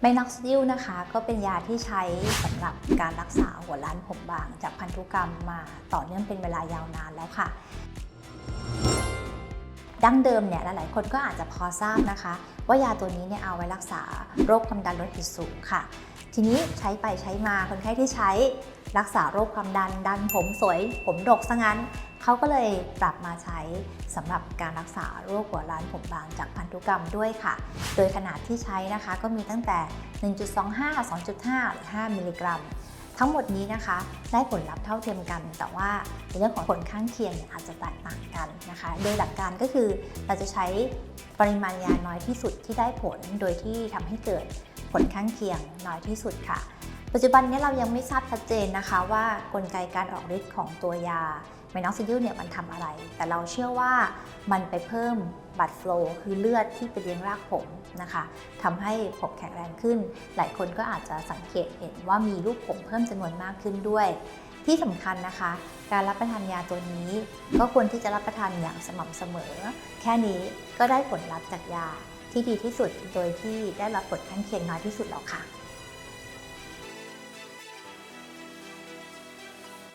ไมน็อกซิดิลนะคะก็เป็นยาที่ใช้สำหรับการรักษาหัวล้านผมบาง จากพันธุกรรมมาต่อเนื่องเป็นเวลายาวนานแล้วค่ะ ดั้งเดิมเนี่ยหลายๆ คนก็อาจจะพอทราบนะคะ ว่ายาตัวนี้เนี่ยเอาไว้รักษาโรคความดันโลหิตสูงค่ะ ทีนี้ใช้ไปใช้มาคนไข้ที่ใช้รักษาโรคความดันดันผมสวย ผมดกซะงั้น เขาก็เลยปรับมาใช้สำหรับการรักษาโรคหัวล้านผมบางจากพันธุกรรมด้วยค่ะ โดยขนาดที่ใช้นะคะก็มีตั้งแต่ 1.25 2.5หรือ5มิลลิกรัม ทั้งหมดนี้นะคะ ได้ผลลัพธ์เท่าเทียมกัน แต่ว่าในเรื่องของผลข้างเคียงอาจจะแตกต่างกันนะคะ โดยหลักการก็คือเราจะใช้ปริมาณยาน้อยที่สุดที่ได้ผล โดยที่ทำให้เกิดผลข้างเคียงน้อยที่สุดค่ะ ปัจจุบันนี้เรายังไม่ทราบชัดเจนนะคะว่ากลไกการออกฤทธิ์ของตัวยาไมนอกซิดิลเนี่ยมันทำอะไร แต่เราเชื่อว่ามันไปเพิ่มบัตรโฟลคือเลือดที่ไปเลี้ยงรากผมนะคะทำให้ผมแข็งแรงขึ้น หลายคนก็อาจจะสังเกตเห็นว่ามีลูกผมเพิ่มจำนวนมากขึ้นด้วย ที่สำคัญนะคะ การรับประทานยาตัวนี้ ก็ควรที่จะรับประทานอย่างสม่ำเสมอ แค่นี้ก็ได้ผลลัพธ์จากยาที่ดีที่สุดโดยที่ได้รับผลข้างเคียงน้อยที่สุดแล้วค่ะ